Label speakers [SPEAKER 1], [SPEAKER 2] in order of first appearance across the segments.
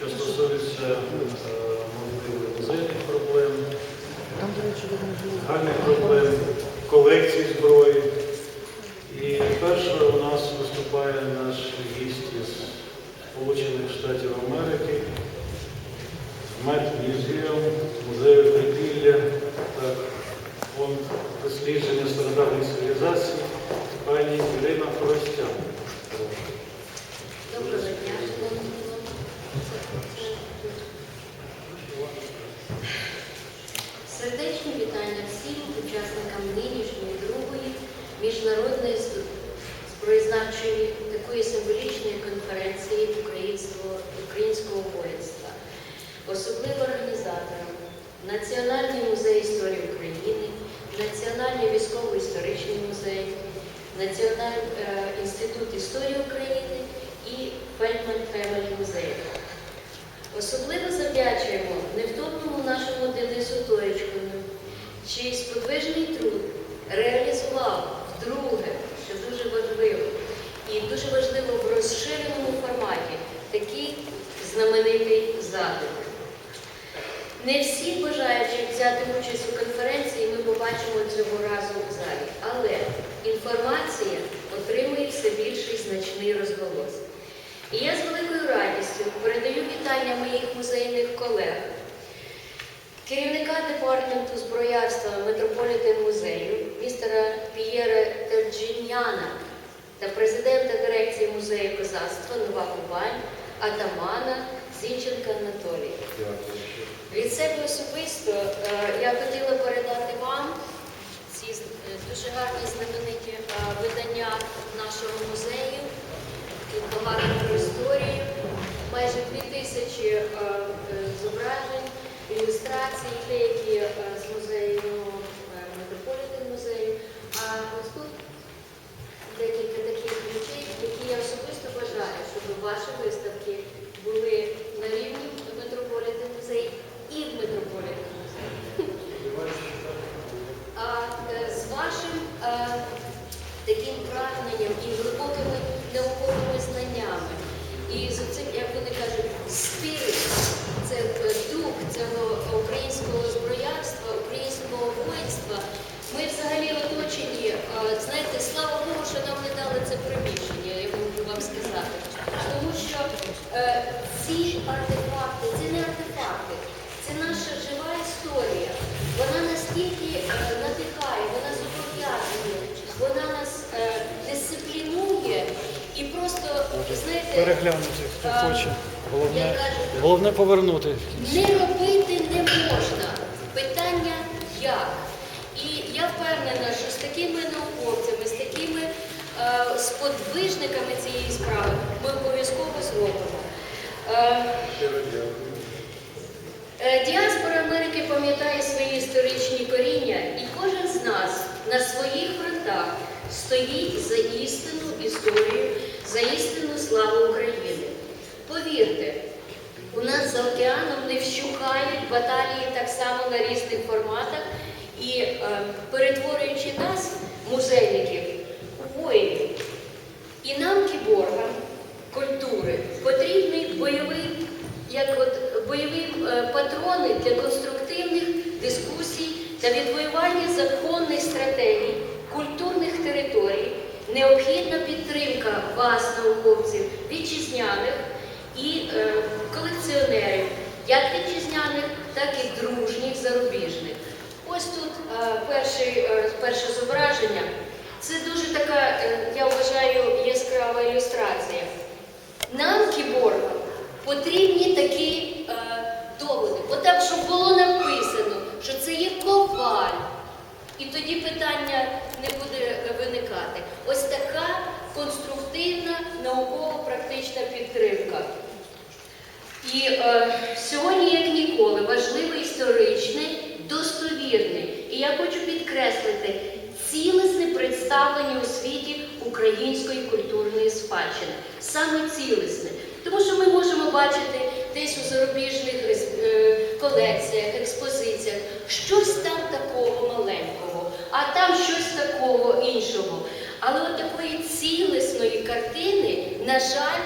[SPEAKER 1] що стосується е, можливо музейних проблем, загальних проблем, колекцій зброї. І перше у нас виступає наш гість із Сполучених Штатів Америки, Мед Мюзеум, музею припілля та фонд дослідження стародавньої цивілізації пані Ірина Хоростян.
[SPEAKER 2] Доброго дня, шановні Сердечні вітання всім учасникам нинішньої другої міжнародної з- зброєзнавчої такої символічної конференції українського, українського воїнства, особливо організаторам Національний музей історії України, Національний військово-історичний музей, Національний інститут історії України і Фельдман Фемелі музей. Особливо завдячуємо невтомному нашому Денису Тоєчкину, чий сподвижний труд реалізував вдруге, що дуже важливо, і дуже важливо в розширеному форматі такий знаменитий захід. Не всі бажаючи взяти участь у конференції ми побачимо цього разу в залі, але інформація отримує все більший значний розголос. І я з великою радістю передаю моїх музейних колег, керівника департаменту зброярства Метрополітен музею, містера П'єра Терджіняна та президента дирекції музею козацтва Нова Кубань, атамана Зінченка Анатолія. Від себе особисто е, я хотіла передати вам ці е, дуже гарні знамениті е, видання нашого музею. Багато про історію, майже дві тисячі е, е, зображень, ілюстрацій, деякі е, з музею Метрополітен музею. А ось тут декілька таких речей, які я особисто бажаю, щоб ваші виставки були на рівні Метрополітен музею і в Метрополітен музеї. А е, з вашим е, таким прагненням і глибокими науковими знаннями, і з цим, як вони кажуть, спірит, це е, дух цього українського зброярства, українського воїнства. Ми взагалі оточені, е, знаєте, слава Богу, що нам не дали це приміщення, я можу вам сказати. Тому що е, ці артефакти, це не артефакти, це наша жива історія. Вона настільки е, надихає, вона зобов'язує, вона нас е, дисциплінує і просто, знаєте,
[SPEAKER 3] Переглянути, хто
[SPEAKER 2] А,
[SPEAKER 3] хоче. Головне,
[SPEAKER 2] кажуть,
[SPEAKER 3] головне повернути.
[SPEAKER 2] не робити не можна. Питання як. І я впевнена, що з такими науковцями, з такими е, сподвижниками цієї справи ми обов'язково зробимо. Е, Е, Діаспора Америки пам'ятає свої історичні коріння, і кожен з нас на своїх фронтах стоїть за істинну історію, за істинну славу України. Повірте, у нас за океаном не вщухають баталії так само на різних форматах і е, перетворюючи нас, музейників, у воїнів. І нам, кіборгам культури, потрібний бойовий, як от бойові е, патрони для конструктивних дискусій та відвоювання законних стратегій, культурних територій, необхідна підтримка вас, науковців, вітчизняних і е, колекціонерів, як вітчизняних, так і дружніх зарубіжних. Ось тут е, перший, е, перше зображення. Це дуже така, е, я вважаю, яскрава ілюстрація. Нам, кіборгам, потрібні такі е, доводи. От так, щоб було написано, що це є коваль. І тоді питання не буде виникати. Ось така конструктивна науково-практична підтримка. І е, сьогодні, як ніколи, важливий історичний, достовірний. Я хочу підкреслити цілісне представлення у світі української культурної спадщини. Саме цілісне. Тому що ми можемо бачити десь у зарубіжних е, колекціях, експозиціях щось там такого маленького, а там щось такого іншого. Але от такої цілісної картини, на жаль,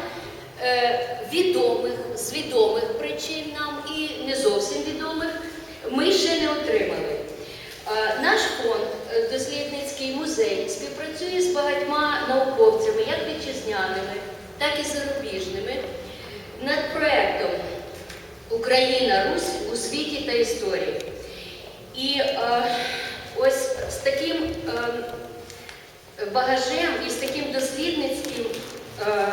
[SPEAKER 2] е, відомих, з відомих причин нам і не зовсім відомих, ми ще не отримали. Е, Наш фонд е, дослідницький музей співпрацює з багатьма науковцями, як вітчизняними, так і зарубіжними, над проектом Україна Русь у світі та історії. І е, ось з таким е, багажем і з таким дослідницьким е,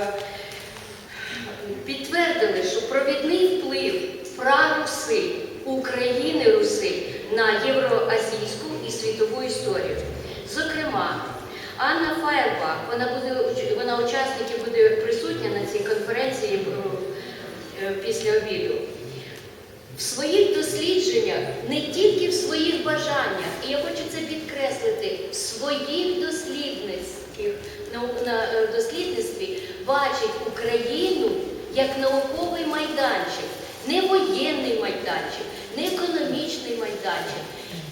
[SPEAKER 2] підтвердили, що провідний вплив праруси України Руси на євроазійську і світову історію. Зокрема, Анна Фаєрбах, вона буде уч- вона учасник і буде присутня на цій конференції е, е, після обіду. В своїх дослідженнях, не тільки в своїх бажаннях, і я хочу це підкреслити, в своїх дослідницьких нау- на е, дослідництві бачить Україну як науковий майданчик, не воєнний майданчик, не економічний майданчик.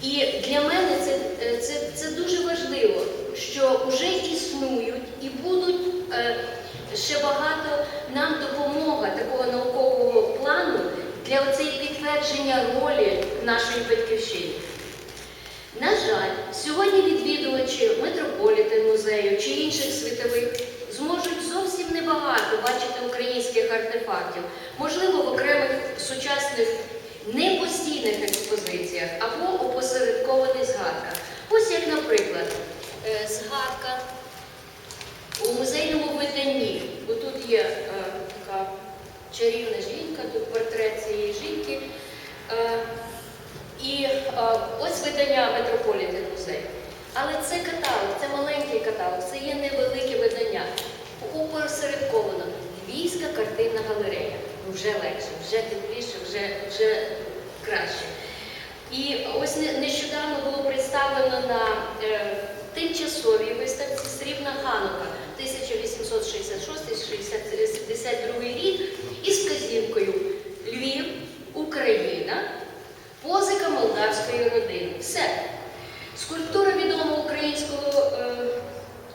[SPEAKER 2] І для мене це, е, це, це дуже важливо, що вже існують і будуть е, ще багато нам допомога такого наукового плану для оцей підтвердження ролі нашої батьківщини. На жаль, сьогодні відвідувачі метрополітен музею чи інших світових зможуть зовсім небагато бачити українських артефактів, можливо, в окремих сучасних непостійних експозиціях або опосередкованих згадках. Ось як, наприклад, е, згадка у музейному виданні. Тут є е, така чарівна жінка, тут портрет цієї жінки. І е, ось видання Метрополітен музей. Але це каталог, це маленький каталог, це є невелике видання. Опосередковано Львівська картинна галерея. Ну, Вже легше, вже тепліше, вже, вже краще. І ось нещодавно було представлено на е, тимчасовій виставці Срібна Ханука 1866-62 рік із вказівкою Львів, Україна, позика молдавської родини. Все. Скульптура відомого українського е,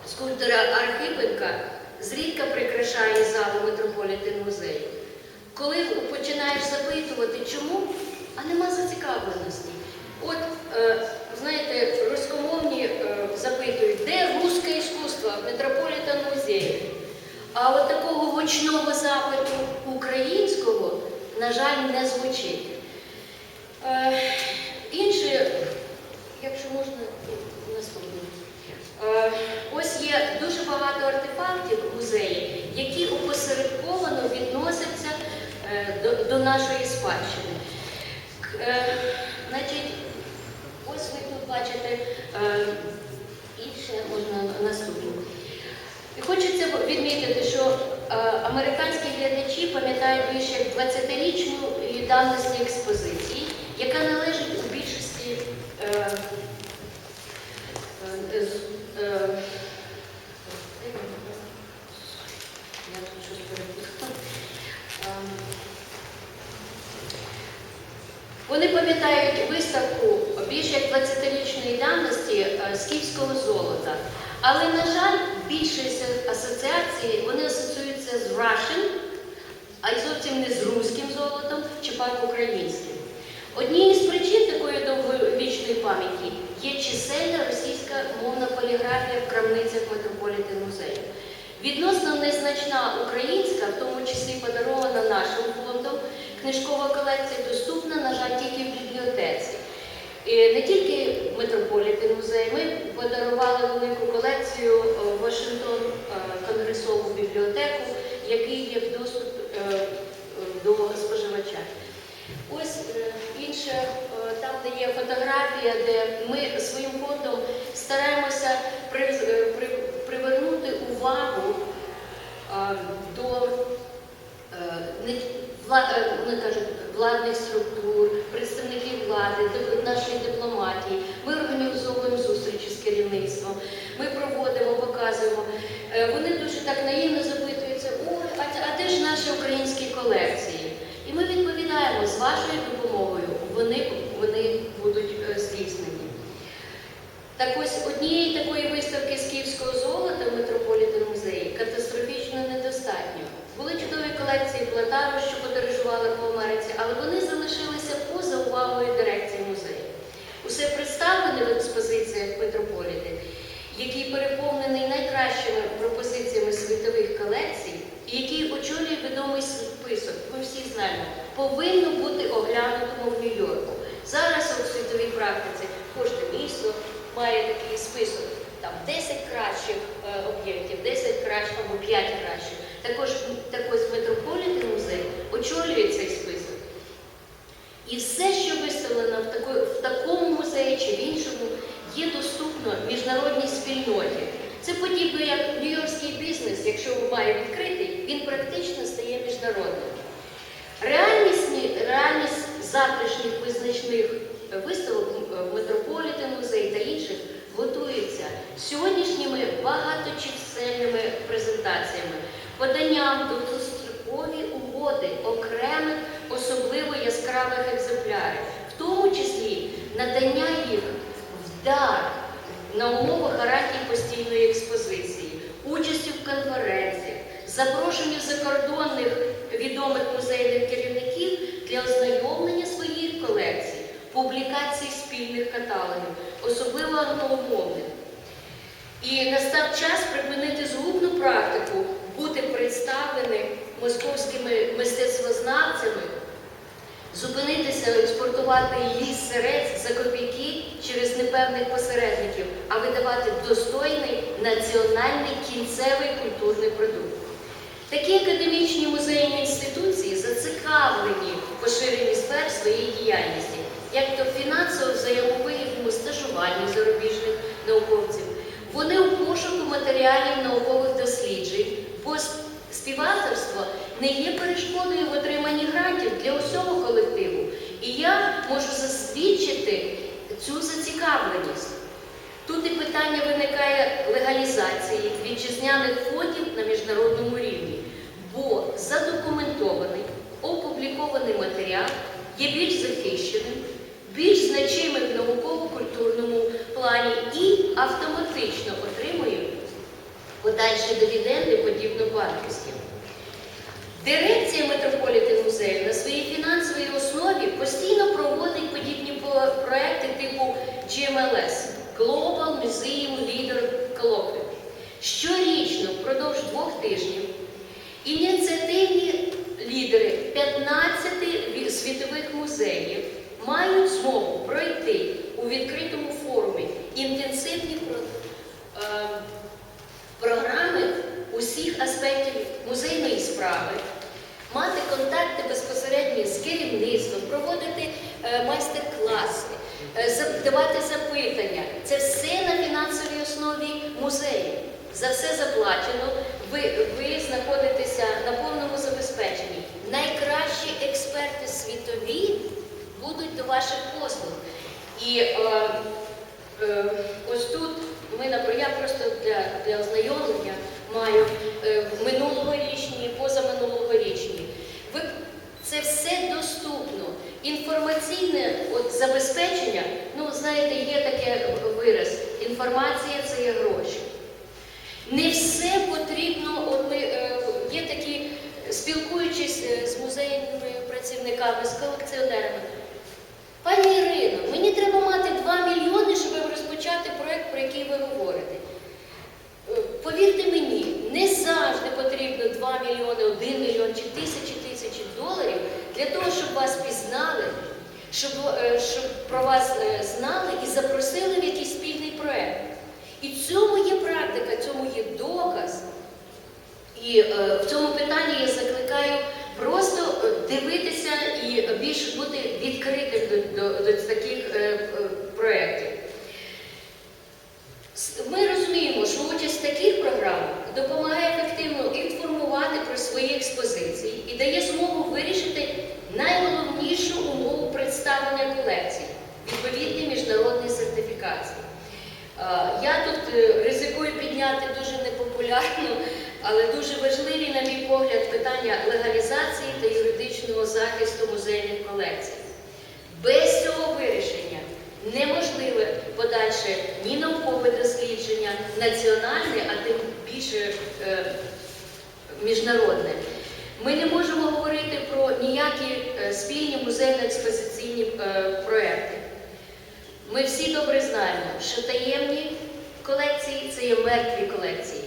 [SPEAKER 2] скульптора Архипенка зрідка прикрашає залу метрополітен музею. Коли починаєш запитувати, чому, а нема зацікавленості. От, е, знаєте, руськомовні е, запитують, де русське іскусство в метрополітен музеї. А от такого гучного запиту українського, на жаль, не звучить. Е, інше, якщо можна, наступне. Е, ось є дуже багато артефактів в музеї, які опосередковано відносяться е, до, до нашої спадщини. К- е, значить, ось ви тут бачите е, інше, можна наступне. І хочеться відмітити, що е, американські глядачі пам'ятають більше як 20-річну давності експозиції, яка належить у більшості е, е, е, Вони пам'ятають виставку більш як 20-річної давності е, скіфського золота. Але, на жаль, більшість вони асоціюються з Russian, а й зовсім не з руським золотом чи пак українським. Однією з причин такої довговічної пам'яті є чисельна російська мовна поліграфія в крамницях метрополітен музею. Відносно незначна українська, в тому числі подарована нашим фондом, книжкова колекція доступна, на жаль, тільки в бібліотеці. І не тільки метрополітен музей, ми подарували велику колекцію е, Вашингтон е, конгресову бібліотеку, який є в доступ е, до споживача. Ось інше, там, де є фотографія, де ми своїм фондом стараємося при- при- привернути увагу до не кажуть, владних структур, представників влади, нашої дипломатії. Ми організовуємо зустрічі з керівництвом, ми проводимо, показуємо. Е, Вони дуже так наївно запитуються, ой, а, де ж наші українські колекції? І ми відповідаємо, з вашою допомогою вони, вони будуть е, здійснені. Так ось однієї такої виставки з київського золота в метрополітен музеї катастрофічно недостатньо. Були чудові колекції але вони залишилися поза увагою дирекції музею. Усе представлене в експозиціях Метрополіти, який переповнений найкращими пропозиціями світових колекцій, і який очолює відомий список, ми всі знаємо, повинно бути оглянутому в Нью-Йорку. Зараз у світовій практиці кожне місто має такий список. Там 10 кращих е, об'єктів, 10 кращих або 5 кращих. Також І все, що виставлено в, тако- в такому музеї чи в іншому, є доступно міжнародній спільноті. Це подібно як нью-йоркський бізнес, якщо має відкритий, він практично стає міжнародним. Реальність, реальність завтрашніх визначних виставок е, в Метрополітен музей та інших готується сьогоднішніми багаточисельними презентаціями, поданням довгострокові угоди окремих особливо яскравих екземплярів, в тому числі надання їх в дар на умовах гарантії постійної експозиції, участі в конференціях, запрошенню закордонних відомих музейних керівників для ознайомлення своїх колекцій, публікації спільних каталогів, особливо англомовних. І настав час припинити згубну практику бути представленим московськими мистецтвознавцями, зупинитися експортувати ліс серець за копійки через непевних посередників, а видавати достойний національний кінцевий культурний продукт. Такі академічні музейні інституції зацікавлені в поширенні сфер своєї діяльності, як то фінансово-взаємовигідному стажуванню зарубіжних науковців. Вони у пошуку матеріалів наукових досліджень, бо співавторство не є перешкодою в отриманні грантів для усього колективу. І я можу засвідчити цю зацікавленість. Тут і питання виникає легалізації вітчизняних фондів на міжнародному рівні, бо задокументований, опублікований матеріал є більш захищеним, більш значимим в науково-культурному плані і автоматично отримує подальші дивіденди подібно банківським. Дирекція Метрополітен музею на своїй фінансовій основі постійно проводить подібні проекти типу GMLS Global Museum Leader Colloquium. Щорічно впродовж двох тижнів ініціативні лідери 15 світових музеїв мають змогу пройти у відкритому форумі інтенсивні про- е, програми усіх аспектів музейної справи, мати контакти безпосередньо з керівництвом, проводити е, майстер-класи, е, давати запитання. Це все на фінансовій основі музею. За все заплачено. Ви, ви знаходитеся на повному забезпеченні. Найкращі експерти світові будуть до ваших послуг. І е, Е, Ось тут ми я просто для, для ознайомлення маю е, минулогорічні, позаминулогорічні. Це все доступно. Інформаційне от, забезпечення, ну знаєте, є таке вираз. Інформація це є гроші. Не все потрібно, от ми е, є такі, спілкуючись е, з музейними працівниками, з колекціонерами. Пані Ірино, мені треба мати 2 мільйони, щоб розпочати проєкт, про який ви говорите. Е, Повірте мені, не завжди потрібно 2 мільйони, 1 мільйон чи тисячі тисячі доларів для того, щоб вас пізнали, щоб, е, щоб про вас е, знали і запросили в якийсь спільний проєкт. І цьому є практика, цьому є доказ. І е, в цьому питанні я закликаю просто е, дивитися і більш бути відкритим до, до, до таких е, е, проєктів. С- Ми розуміємо, що участь в таких програмах допомагає ефективно інформувати про свої експозиції і дає змогу вирішити найголовнішу умову представлення колекцій відповідні міжнародні сертифікації. Е, Я тут е, ризикую підняти дуже непопулярну, але дуже важливі, на мій погляд, питання легалізації та юридичного захисту музейних колекцій. Без цього вирішення неможливе подальше ні наукове дослідження, національне, а тим більше е, міжнародне. Ми не можемо говорити про ніякі е, спільні музейно-експозиційні е, проекти. Ми всі добре знаємо, що таємні колекції це є мертві колекції.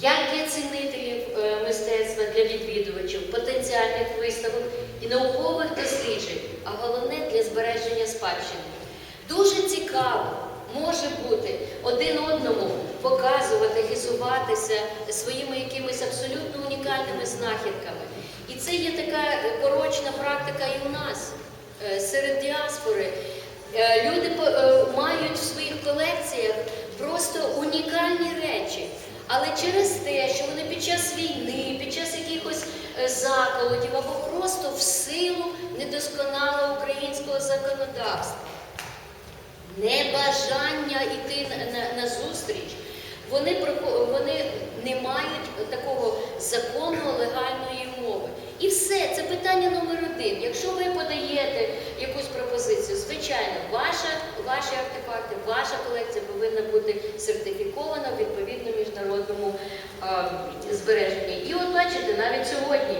[SPEAKER 2] Як для цінителів е, мистецтва, для відвідувачів, потенціальних виставок і наукових досліджень, а головне для збереження спадщини. Дуже цікаво може бути один одному показувати, хизуватися своїми якимись абсолютно унікальними знахідками. І це є така порочна практика і у нас е, серед діаспори. Е, Люди е, мають в своїх колекціях просто унікальні речі. Але через те, що вони під час війни, під час якихось заколотів або просто в силу недосконалого українського законодавства, небажання йти на, на, на зустріч, вони, вони не мають такого законного легальної мови. І все, це питання номер один. Якщо ви подаєте якусь пропозицію, звичайно, ваша, ваші артефакти, ваша колекція повинна бути сертифікована відповідно міжнародному а, збереженні. І от бачите, навіть сьогодні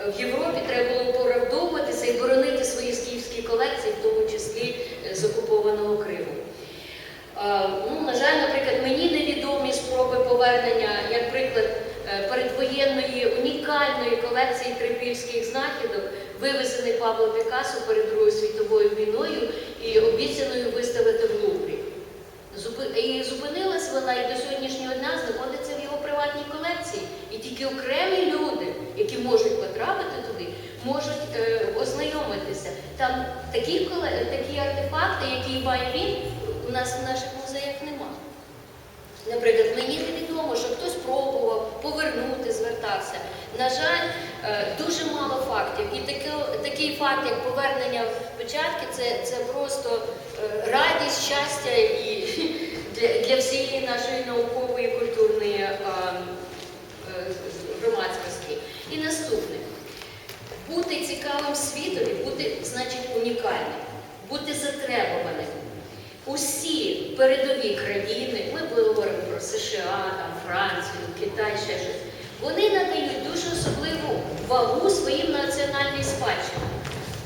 [SPEAKER 2] е, в Європі треба було поравдовуватися і боронити свої скіфські колекції, в тому числі е, з окупованого Криму. Е, Ну, на жаль, наприклад, мені невідомі спроби повернення, як приклад е, передвоєнної унікальної колекції трипільських знахідок, вивезений Пабло Пікассо перед Другою світовою війною і обіцяною виставити в Луврі. І зупинилась вона і до сьогоднішнього дня знаходиться в його приватній колекції. І тільки окремі люди, які можуть потрапити туди, можуть е, ознайомитися. Там такі, такі артефакти, які має він, у нас в наших музеях немає. Наприклад, мені невідомо, що хтось пробував повернути, звертався. На жаль, е, дуже мало фактів. І таке- такий факт, як повернення печатки, це, це просто е, радість, щастя і для, для всієї нашої наукової і культурної е, громадськості. І наступне. Бути цікавим світові, бути, значить, унікальним, бути затребуваним. Усі передові країни, ми говоримо про США, там, Францію, Китай, ще щось, вони надають дуже особливу вагу своїм національній спадщині.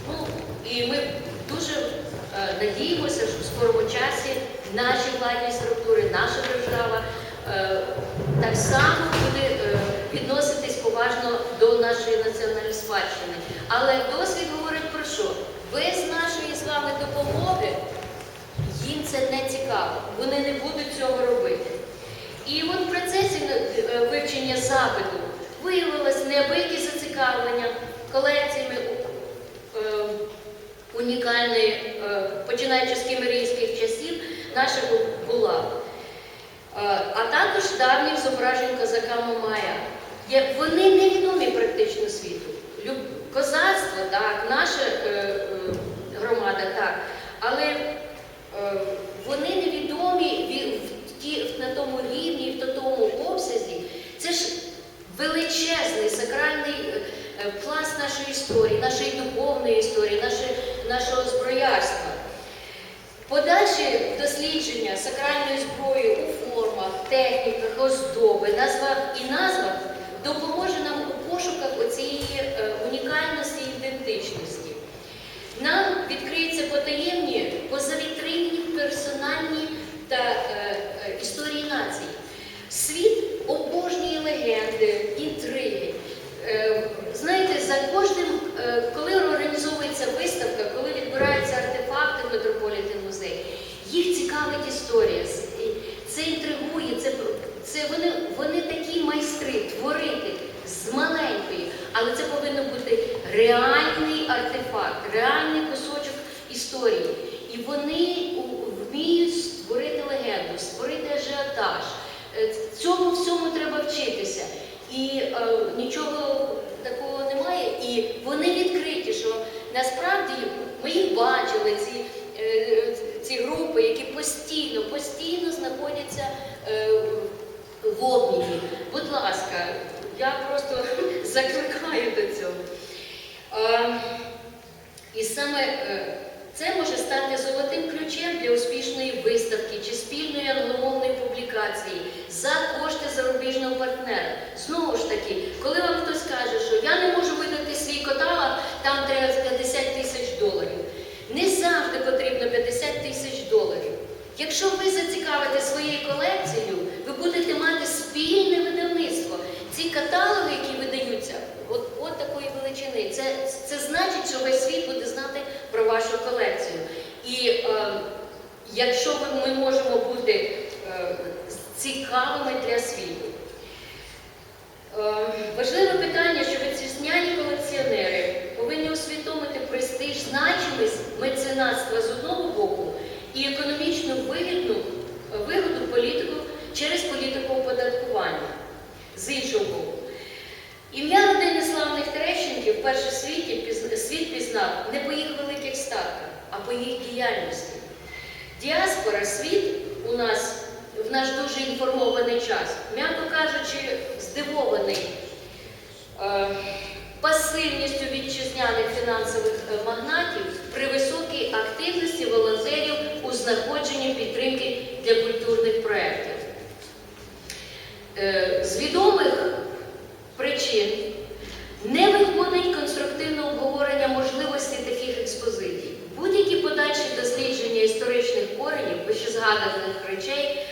[SPEAKER 2] Ну, і ми дуже е, надіємося, що в скорому часі наші владні структури, наша держава е, так само буде е, відноситись поважно до нашої національної спадщини. Але досвід говорить про що? Без нашої з вами допомоги їм це не цікаво, вони не будуть цього робити. І от в процесі е, вивчення запиту виявилось неабияке зацікавлення колекціями е, унікальної, е, починаючи з кімерійських часів, нашого була. А також давніх зображень козака Мамая. Вони невідомі практично світу. Козацтво, так, наша громада, так. Але вони невідомі ві- на тому рівні, в тому обсязі. Це ж величезний сакральний е, е, пласт нашої історії, нашої духовної історії, нашого зброярства. Подальші дослідження сакральної зброї у формах, техніках, оздоби, назвах і назвах допоможе нам у пошуках оцієї е, унікальності і ідентичності. Нам відкриються потаємні, позавітринні, персональні та е, історії нації. Світ обожнює легенди, інтриги. Е, знаєте, за кожним, е, коли організовується виставка, коли відбираються артефакти в Метрополітен музей, їх цікавить історія. Це інтригує, це, це вони, вони такі майстри творити з маленької, але це повинен бути реальний артефакт, реальний кусочок історії. І вони у- вміють створити легенду, створити ажіотаж. Е, Цьому всьому треба вчитися. І е, нічого такого немає. І вони відкриті, що насправді ми їх бачили, ці, е, ці групи, які постійно, постійно знаходяться е, в обміні. Будь ласка, я просто закликаю до цього. Е, і саме е, це може стати золотим ключем для успішної виставки чи спільної англомовної публікації за кошти зарубіжного партнера. Знову ж таки, коли вам хтось каже, що я не можу видати свій каталог, там треба 50 тисяч доларів. Не завжди потрібно 50 тисяч доларів. Якщо ви зацікавите своєю колекцією, ви будете мати спільне видавництво. Ці каталоги, які видаються, от, от такої величини, це, це значить, що весь світ буде знати про вашу колекцію. І е, якщо ми, ми можемо бути е, цікавими для світу. Е, Важливе питання, що вітчизняні колекціонери повинні усвідомити престиж, значимість меценатства з одного боку і економічну вигідну, вигоду політику через політику оподаткування з іншого боку. Ім'я родини славних Терещенків вперше в світі пізн- світ пізнав не по їх великих статках, а по їх діяльності. Діаспора, світ у нас в наш дуже інформований час, м'яко кажучи, здивований е, пасивністю вітчизняних фінансових е, магнатів при високій активності волонтерів у знаходженні підтримки для культурних проєктів. Е, З відомих причин не виходить конструктивне обговорення можливості таких експозицій. Будь-які подальші дослідження історичних коренів вищезгаданих речей,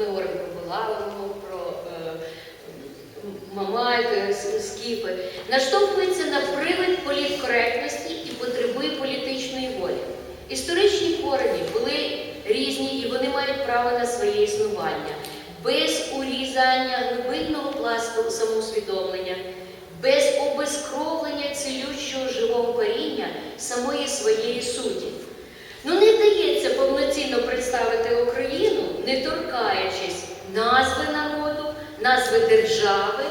[SPEAKER 2] ми говоримо про Булавину, про е, Мамайки, С- Скіфи, наштовхується на привид політкоректності і потребує політичної волі. Історичні корені були різні і вони мають право на своє існування, без урізання глибинного пласту самоусвідомлення, без обезкровлення цілющого живого коріння самої своєї суті. Ну повноцінно представити Україну, не торкаючись назви народу, назви держави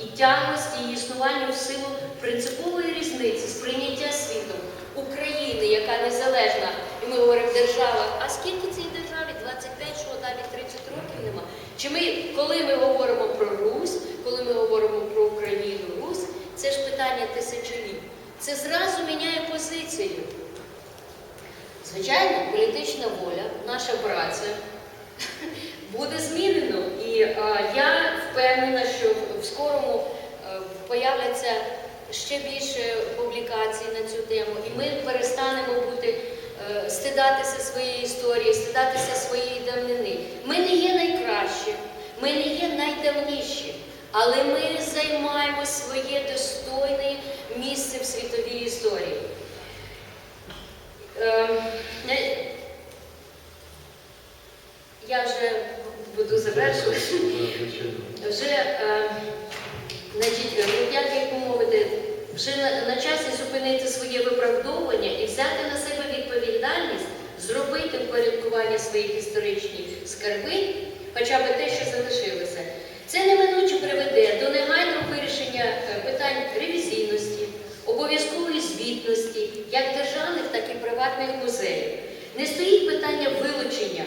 [SPEAKER 2] і тяглості її існування в силу принципової різниці сприйняття світом України, яка незалежна, і ми говоримо держава. А скільки цій державі? 25, що навіть 30 років нема. Чи ми, коли ми говоримо про Русь, коли ми говоримо про Україну, Русь, це ж питання тисячоліть. Це зразу міняє позицію. Звичайно, політична воля, наша праця буде змінено. І е, я впевнена, що в скорому е, появляться ще більше публікацій на цю тему, і ми перестанемо бути е, стидатися своєї історії, стидатися своєї давнини. Ми не є найкращі, ми не є найдавніші, але ми займаємо своє достойне місце в світовій історії. Не- Я вже буду завершувати. Вже, е, значить, е, як як мовити, вже на, на часі зупинити своє виправдовування і взяти на себе відповідальність, зробити впорядкування своїх історичних скарби, хоча б те, що залишилося. Це неминуче приведе до негайного вирішення е, питань ревізійності, обов'язкової звітності, як державних, так і приватних музеїв. Не стоїть питання вилучення.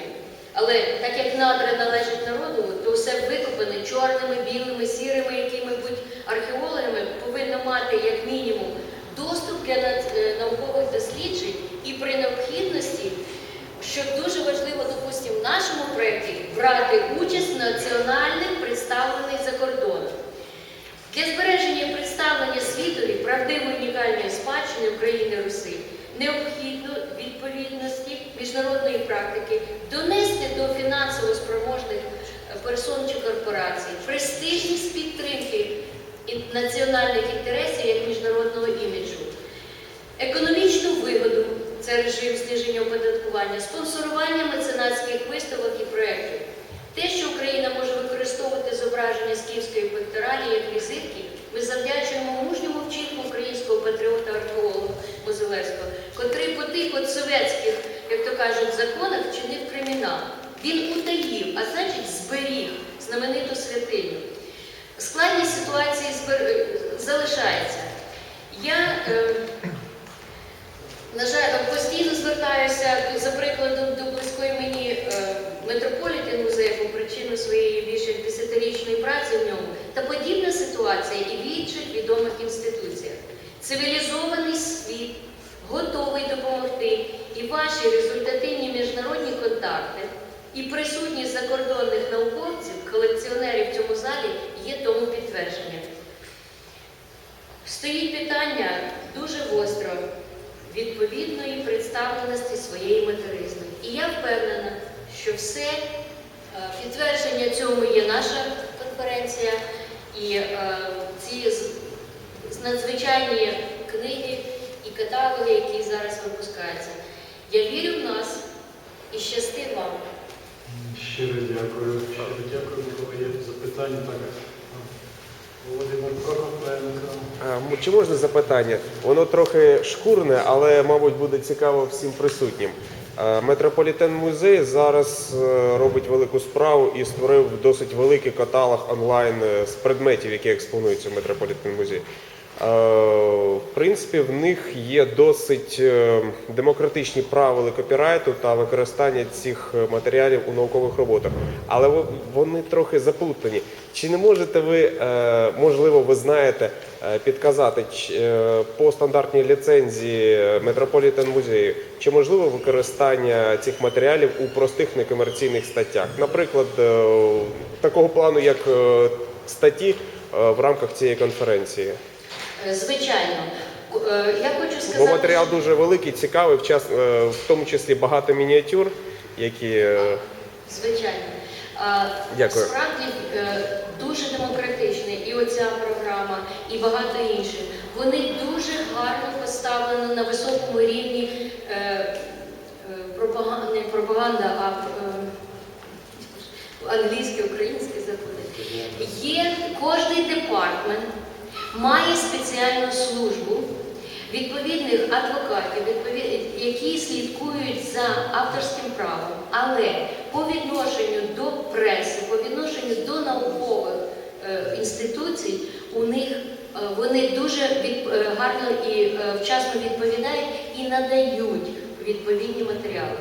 [SPEAKER 2] Але так як надра належить народу, то все викопане чорними, білими, сірими, якими-будь археологами повинно мати як мінімум доступ для е, наукових досліджень і при необхідності, що дуже важливо, допустимо, в нашому проєкті брати участь в національних представлених за кордоном. Для збереження правдивої унікальної спадщини України Руси необхідно відповідності міжнародної практики донести до фінансово спроможних е, персон чи корпорацій престижність підтримки національних інтересів як міжнародного іміджу, економічну вигоду це режим зниження оподаткування, спонсорування меценатських виставок і проєктів. Те, що Україна може використовувати зображення з Київської пекторалі як візитки, ми завдячуємо мужньому вчинку українського патріота археолога Мозилевського, котрий по тих от совєтських, як то кажуть, законах вчинив кримінал. Він утаїв, а значить зберіг знамениту святиню. Складність ситуації збер- залишається. Я е, на жаль, постійно звертаюся за прикладом до близької мені е, Метрополітен музею по причину своєї більше десятирічної праці в ньому та подібна ситуація і в інших відомих інституціях. Цивілізований світ готовий допомогти, і ваші результативні міжнародні контакти і присутність закордонних науковців, колекціонерів в цьому залі є тому підтвердженням. Стоїть питання дуже гостро відповідної представленості своєї материзми. І я впевнена, що все е, підтвердження цьому є наша конференція і е, ці надзвичайні книги і каталоги, які зараз випускаються. Я вірю в нас і щасти вам.
[SPEAKER 1] Щиро дякую. Щиро дякую, коли є запитання. Так, Володимир Прокопенко.
[SPEAKER 3] Чи можна запитання? Воно трохи шкурне, але, мабуть, буде цікаво всім присутнім. Е, Метрополітен музей зараз е, робить велику справу і створив досить великий каталог онлайн е, з предметів, які експонуються в Метрополітен музей. Е, В принципі, в них є досить демократичні правила копірайту та використання цих матеріалів у наукових роботах, але вони трохи заплутані. Чи не можете ви, можливо, ви знаєте, підказати е, по стандартній ліцензії Метрополітен музею, чи можливо використання цих матеріалів у простих некомерційних статтях? Наприклад, е, такого плану, як е, статті е, в рамках цієї конференції?
[SPEAKER 2] Е, Звичайно, Е, я хочу
[SPEAKER 3] Бо
[SPEAKER 2] сказати,
[SPEAKER 3] матеріал дуже великий, цікавий, в, час, е, в тому числі багато мініатюр, які е,
[SPEAKER 2] Звичайно.
[SPEAKER 3] Дякую.
[SPEAKER 2] Справді е, дуже демократичний і оця програма, і багато інших. Вони дуже гарно поставлені на високому рівні е, е, пропаганда, не пропаганда, а англійське, українське забуде. Є кожний департмент має спеціальну службу відповідних адвокатів, які слідкують за авторським правом, але по відношенню до преси, по відношенню до наукових е, інституцій, у них е, вони дуже е, гарно і вчасно відповідають і надають відповідні матеріали.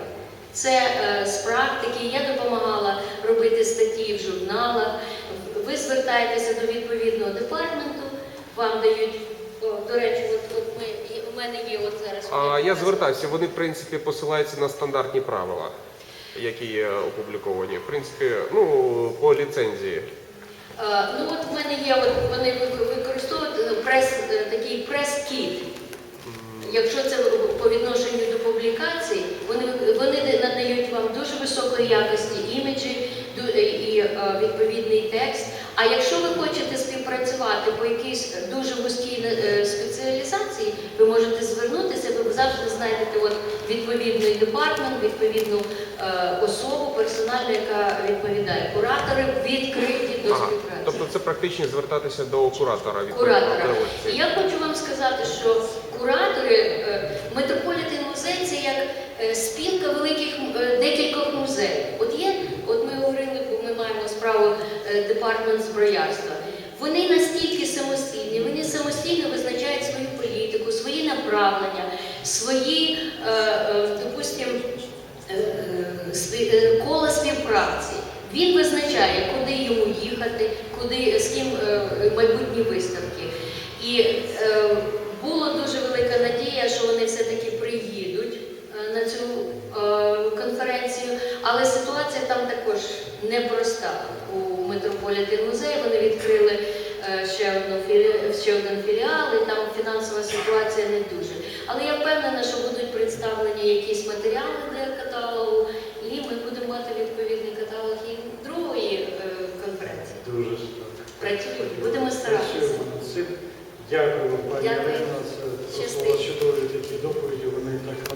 [SPEAKER 2] Це з практики. Я допомагала робити статті в журналах. Ви звертаєтеся до відповідного департаменту, вам дають, о, до речі, от, от ми, і- у мене є от зараз.
[SPEAKER 3] А я звертався, вони в принципі посилаються на стандартні правила, які є опубліковані. В принципі, ну по ліцензії.
[SPEAKER 2] Е, Ну от в мене є, от вони використовують е, прес, е, такий прес-кіт. Якщо це по відношенню до публікацій, вони, вони надають вам дуже високої якості іміджі і е, відповідний текст. А якщо ви хочете співпрацювати по якійсь дуже вузькій е, спеціалізації, ви можете звернутися, ви завжди знайдете от відповідний департмент, відповідну е, особу персональну, яка відповідає. Куратори відкриті до
[SPEAKER 3] Ага.
[SPEAKER 2] співпраці.
[SPEAKER 3] Тобто це практично звертатися до куратора відповідно
[SPEAKER 2] Куратора. І я хочу вам сказати, що куратори е, Метрополітен музей це як е, спілка великих е, декількох музеїв. От є, от ми говорили, бо ми маємо справу е, департмент зброярства. Вони настільки самостійні, вони самостійно визначають свою політику, свої направлення, свої, е, е, допустимо, е, кола співпраці. Він визначає, куди йому їхати, куди з ким майбутні виставки. І була дуже велика надія, що вони все-таки приїдуть на цю конференцію, але ситуація там також непроста. У Метрополітен музеї вони відкрили е, ще, одну філі- ще один філіал, і там фінансова ситуація не дуже. Але я впевнена, що будуть представлені якісь матеріали для каталогу, і ми будемо мати відповідний каталог і другої е, конференції.
[SPEAKER 1] Дуже так.
[SPEAKER 2] Працюємо, будемо старатися.
[SPEAKER 1] Дякую, пані. Ірина, за
[SPEAKER 2] доповіді,
[SPEAKER 1] вони чудові.